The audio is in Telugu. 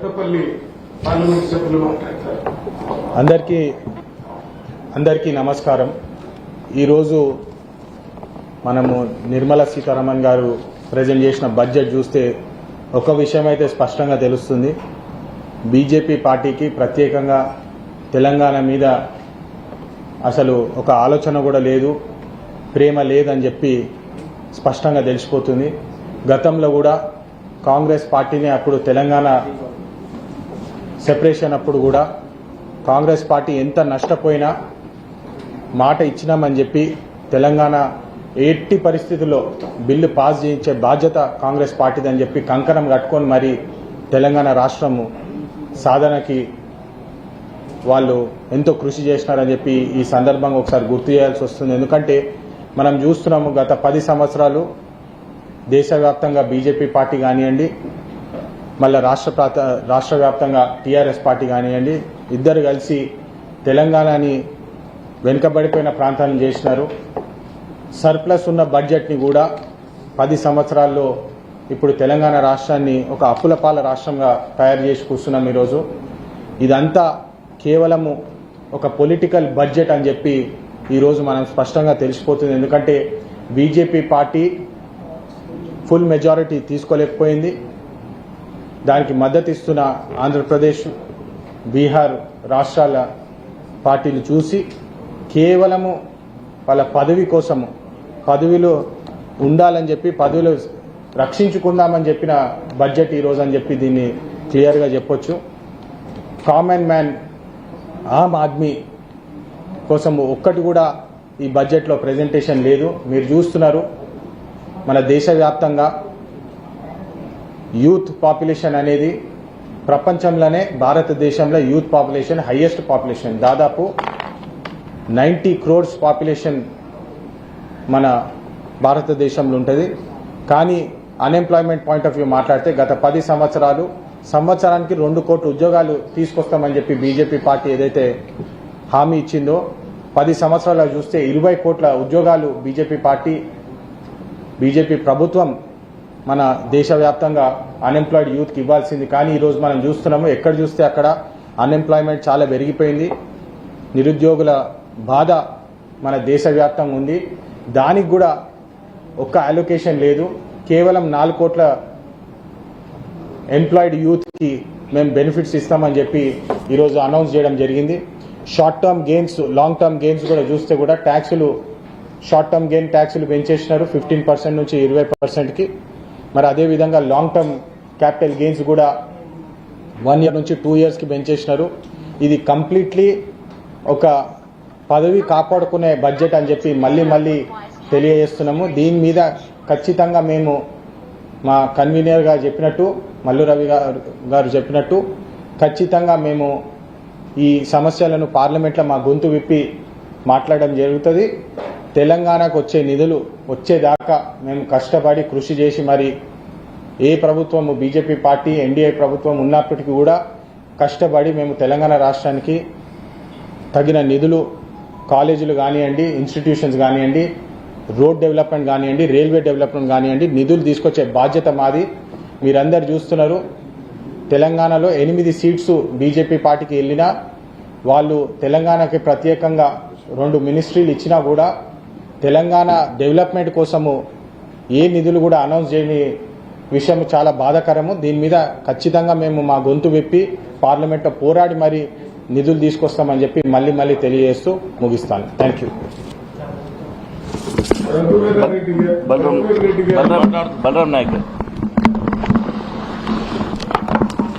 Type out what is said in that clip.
పెద్దపల్లి పార్లమెంట్ సభ్యులు మాట్లాడతారు అందరికీ అందరికీ నమస్కారం. ఈరోజు మనము నిర్మలా సీతారామన్ గారు ప్రజెంట్ చేసిన బడ్జెట్ చూస్తే ఒక విషయం అయితే స్పష్టంగా తెలుస్తుంది. బీజేపీ పార్టీకి ప్రత్యేకంగా తెలంగాణ మీద అసలు ఒక ఆలోచన కూడా లేదు ప్రేమ లేదని చెప్పి స్పష్టంగా తెలిసిపోతుంది. గతంలో కూడా కాంగ్రెస్ పార్టీని అప్పుడు తెలంగాణ సెపరేషన్ అప్పుడు కూడా కాంగ్రెస్ పార్టీ ఎంత నష్టపోయినా మాట ఇచ్చినామని చెప్పి తెలంగాణ ఎట్టి పరిస్థితుల్లో బిల్లు పాస్ చేయించే బాధ్యత కాంగ్రెస్ పార్టీదని చెప్పి కంకణం కట్టుకొని మరి తెలంగాణ రాష్ట్రము సాధనకి వాళ్ళు ఎంతో కృషి చేసినారని చెప్పి ఈ సందర్భంగా ఒకసారి గుర్తు చేయాల్సి వస్తుంది. ఎందుకంటే మనం చూస్తున్నాము గత పది సంవత్సరాలు దేశవ్యాప్తంగా బీజేపీ పార్టీ కానివ్వండి మళ్ళీ రాష్ట్ర ప్రాంత రాష్ట్ర వ్యాప్తంగా టీఆర్ఎస్ పార్టీ కానివ్వండి ఇద్దరు కలిసి తెలంగాణని వెనుకబడిపోయిన ప్రాంతాలను చేసినారు. సర్ప్లస్ ఉన్న బడ్జెట్ని కూడా పది సంవత్సరాల్లో ఇప్పుడు తెలంగాణ రాష్ట్రాన్ని ఒక అప్పులపాల రాష్ట్రంగా తయారు చేసి కూర్చున్నాం ఈరోజు. ఇదంతా కేవలము ఒక పొలిటికల్ బడ్జెట్ అని చెప్పి ఈరోజు మనం స్పష్టంగా తెలిసిపోతుంది. ఎందుకంటే బీజేపీ పార్టీ ఫుల్ మెజారిటీ తీసుకోలేకపోయింది. దానికి మద్దతు ఇస్తున్న ఆంధ్రప్రదేశ్ బీహార్ రాష్ట్రాల పార్టీలు చూసి కేవలము వాళ్ళ పదవి కోసము పదవిలో ఉండాలని చెప్పి పదవిలో రక్షించుకుందామని చెప్పిన బడ్జెట్ ఈరోజు అని చెప్పి దీన్ని క్లియర్గా చెప్పొచ్చు. కామన్ మ్యాన్ ఆమ్ ఆద్మీ కోసం ఒక్కటి కూడా ఈ బడ్జెట్లో ప్రెజెంటేషన్ లేదు. మీరు చూస్తున్నారు మన దేశవ్యాప్తంగా యూత్ పాపులేషన్ అనేది ప్రపంచంలోనే భారతదేశంలో యూత్ పాపులేషన్ హైయెస్ట్ పాపులేషన్ దాదాపు నైంటీ క్రోర్స్ పాపులేషన్ మన భారతదేశంలో ఉంటుంది. కానీ అన్ఎంప్లాయ్మెంట్ పాయింట్ ఆఫ్ వ్యూ మాట్లాడితే గత పది సంవత్సరాలు సంవత్సరానికి రెండు కోట్ల ఉద్యోగాలు తీసుకొస్తామని చెప్పి బీజేపీ పార్టీ ఏదైతే హామీ ఇచ్చిందో పది సంవత్సరాలు చూస్తే ఇరవై కోట్ల ఉద్యోగాలు బీజేపీ పార్టీ బీజేపీ ప్రభుత్వం మన దేశవ్యాప్తంగా అన్ఎంప్లాయిడ్ యూత్కి ఇవ్వాల్సింది. కానీ ఈరోజు మనం చూస్తున్నాము ఎక్కడ చూస్తే అక్కడ అన్ఎంప్లాయ్మెంట్ చాలా పెరిగిపోయింది. నిరుద్యోగుల బాధ మన దేశవ్యాప్తంగా ఉంది. దానికి కూడా ఒక్క అలొకేషన్ లేదు. కేవలం నాలుగు కోట్ల ఎంప్లాయిడ్ యూత్కి మేము బెనిఫిట్స్ ఇస్తామని చెప్పి ఈరోజు అనౌన్స్ చేయడం జరిగింది. Short term gains long term gains కూడా చూస్తే కూడా ట్యాక్సులు షార్ట్ టర్మ్ గెయిన్ ట్యాక్సులు పెంచేసినారు. ఫిఫ్టీన్ పర్సెంట్ నుంచి ఇరవై పర్సెంట్కి మరి అదేవిధంగా లాంగ్ టర్మ్ క్యాపిటల్ గెయిన్స్ కూడా వన్ ఇయర్ నుంచి టూ ఇయర్స్కి పెంచేసినారు. ఇది కంప్లీట్లీ ఒక పదవి కాపాడుకునే బడ్జెట్ అని చెప్పి మళ్ళీ మళ్ళీ తెలియజేస్తున్నాము. దీని మీద ఖచ్చితంగా మేము మా కన్వీనర్ గారు చెప్పినట్టు మల్లు రవి గారు గారు చెప్పినట్టు ఖచ్చితంగా మేము ఈ సమస్యలను పార్లమెంట్లో మా గొంతు విప్పి మాట్లాడడం జరుగుతుంది. తెలంగాణకు వచ్చే నిధులు వచ్చేదాకా మేము కష్టపడి కృషి చేసి మరి ఏ ప్రభుత్వము బీజేపీ పార్టీ ఎన్డీఏ ప్రభుత్వం ఉన్నప్పటికీ కూడా కష్టపడి మేము తెలంగాణ రాష్ట్రానికి తగిన నిధులు కాలేజీలు కానివ్వండి ఇన్స్టిట్యూషన్స్ కానివ్వండి రోడ్ డెవలప్మెంట్ కానివ్వండి రైల్వే డెవలప్మెంట్ కానివ్వండి నిధులు తీసుకొచ్చే బాధ్యత మాది. మీరందరు చూస్తున్నారు తెలంగాణలో ఎనిమిది సీట్స్ బీజేపీ పార్టీకి వెళ్ళినా వాళ్ళు తెలంగాణకి ప్రత్యేకంగా రెండు మినిస్ట్రీలు ఇచ్చినా కూడా తెలంగాణ డెవలప్మెంట్ కోసము ఏ నిధులు కూడా అనౌన్స్ చేయని విషయం చాలా బాధాకరము. దీని మీద ఖచ్చితంగా మేము మా గొంతు విప్పి పార్లమెంట్లో పోరాడి మరి నిధులు తీసుకొస్తామని చెప్పి మళ్ళీ మళ్ళీ తెలియజేస్తూ ముగిస్తాను. Thank you Balaram Naik